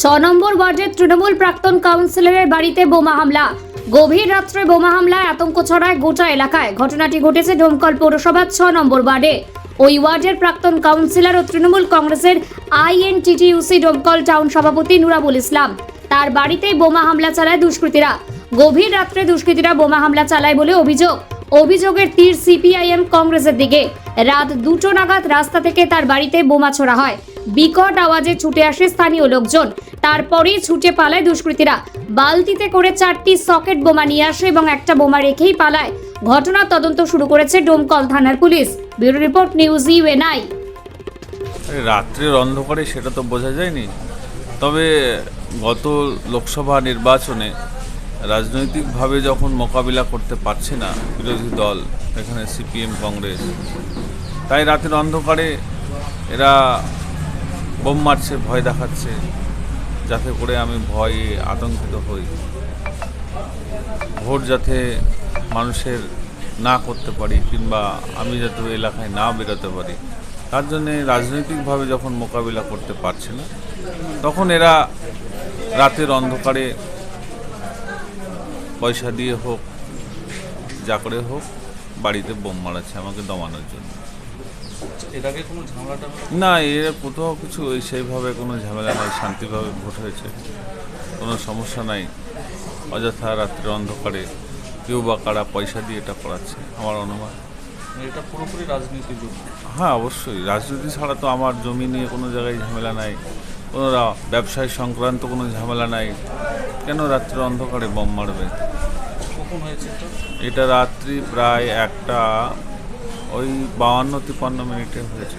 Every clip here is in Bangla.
ছ নম্বর ওয়ার্ডের তৃণমূল প্রাক্তন কাউন্সিলরের বাড়িতে বোমা হামলা। গভীর রাত্রে বোমা হামলায় আতঙ্ক ছড়ায় গোটা এলাকায়। ঘটনাটি ঘটেছে ডোমকল পৌরসভার ছ নম্বর ওয়ার্ডে। ওই ওয়ার্ডের প্রাক্তন কাউন্সিলর ও তৃণমূল কংগ্রেসের আইএনটিটিইউসি ডোমকল টাউন সভাপতি নুরাবুল ইসলাম। তার বাড়িতেই বোমা হামলা চালায় দুষ্কৃতীরা। গভীর রাত্রে দুষ্কৃতীরা বোমা হামলা চালায় বলে অভিযোগ। অভিযোগের তীর সিপিআইএম কংগ্রেসের দিকে। রাত দুটো নাগাদ রাস্তা থেকে তার বাড়িতে বোমা ছোড়া হয়। বিকট আওয়াজে ছুটে আসে স্থানীয় লোকজন। তারপরেই ছুটে পালায় দুষ্কৃতীরা। বালতিতে করে চারটি সকেট বোমা নিয়ে আসে এবং একটা বোমা রেখেই পালায়। ঘটনার তদন্ত শুরু করেছে ডোমকল থানার police. Bureau report, news UNI. রাত্রের অন্ধকারে সেটা তো বোঝা যায়নি। তবে গত লোকসভা নির্বাচনে রাজনৈতিকভাবে যখন মোকাবিলা করতে পারছে না বিরোধী দল এখানে সিপিএম, কংগ্রেস, তাই রাতের অন্ধকারে এরা বোম মারছে, ভয় দেখাচ্ছে। যাতে করে আমি ভয়ে আতঙ্কিত হই। ভোট যাতে মানুষের না করতে পারি কিংবা আমি যাতে এলাকায় না বেরোতে পারি, তার জন্যে রাজনৈতিকভাবে যখন মোকাবিলা করতে পারছে না, তখন এরা রাতের অন্ধকারে পয়সা দিয়ে হোক, যা করে হোক, বাড়িতে বোম মারাচ্ছে আমাকে দমানোর জন্য। না এর কোথাও কিছু ওই সেইভাবে কোনো ঝামেলা নাই শান্তিভাবে ভোট হয়েছে। কোনো সমস্যা নাই। অযথা রাত্রের অন্ধকারে কেউ বা কারা পয়সা দিয়ে এটা করাচ্ছে আমার অনুমান। মানে এটা পুরোপুরি রাজনীতির জন্য? হ্যাঁ অবশ্যই। রাজনীতি ছাড়া তো আমার জমি নিয়ে কোনো জায়গায় ঝামেলা নাই। কোনো ব্যবসায় সংক্রান্ত কোনো ঝামেলা নাই। কেন রাত্রে অন্ধকারে বোম মারবে? কখন হয়েছে এটা? এটা রাত্রি প্রায় একটা ওই বাউান্ন তিপ্পান্ন মিনিটে হয়েছে।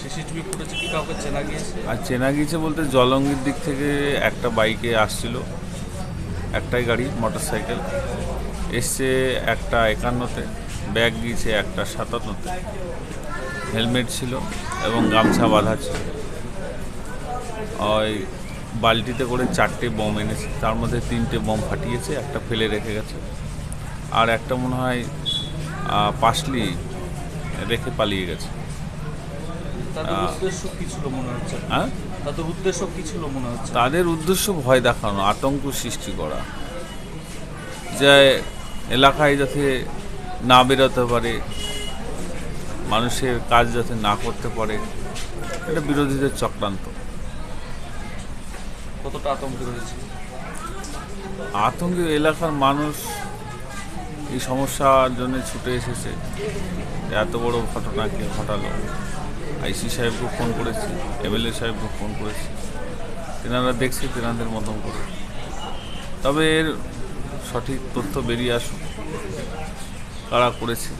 সিসিটিভি ফুটেছে কি কাউকে চেনা গিয়েছে? আর চেনা গিয়েছে বলতে জলঙ্গির দিক থেকে একটা বাইকে আসছিল একটাই গাড়ি মোটর সাইকেল এসছে একটা একান্নতে ব্যাগ গিয়েছে একটা সাতান্নতে। হেলমেট ছিল এবং গামছা বাঁধা ছিল। ওই বালতিতে করে চারটে বোম এনেছে তার মধ্যে তিনটে বোম ফাটিয়েছে একটা ফেলে রেখে গেছে। আর একটা মনে হয় পাশলি রেখে পালিয়ে গেছে। তাদের উদ্দেশ্য কি ছিল মনে হচ্ছে? হ্যাঁ? তাদের উদ্দেশ্য কি মনে হচ্ছে? তাদের উদ্দেশ্য ভয় দেখানো আতঙ্ক সৃষ্টি করা। যে এলাকায় যাতে না বেরোতে পারে মানুষের কাজ যাতে না করতে পারে এটা বিরোধীদের চক্রান্ত। কতটা আতঙ্ক রয়েছে? আতঙ্কে এলাকার মানুষ এই সমস্যার জন্য ছুটে এসেছে। এত বড় ঘটনাকে ঘটালো? আইসি সাহেবকে ফোন করেছি, এমএলএ সাহেবকে ফোন করেছি। তেনারা দেখছে তেনাদের মতন করে। তবে এর সঠিক তথ্য বেরিয়ে আসুক। কারা করেছে?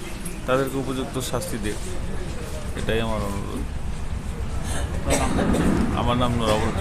তাদেরকে উপযুক্ত শাস্তি দেখ এটাই আমার অনুরোধ। আমার নাম নরাবত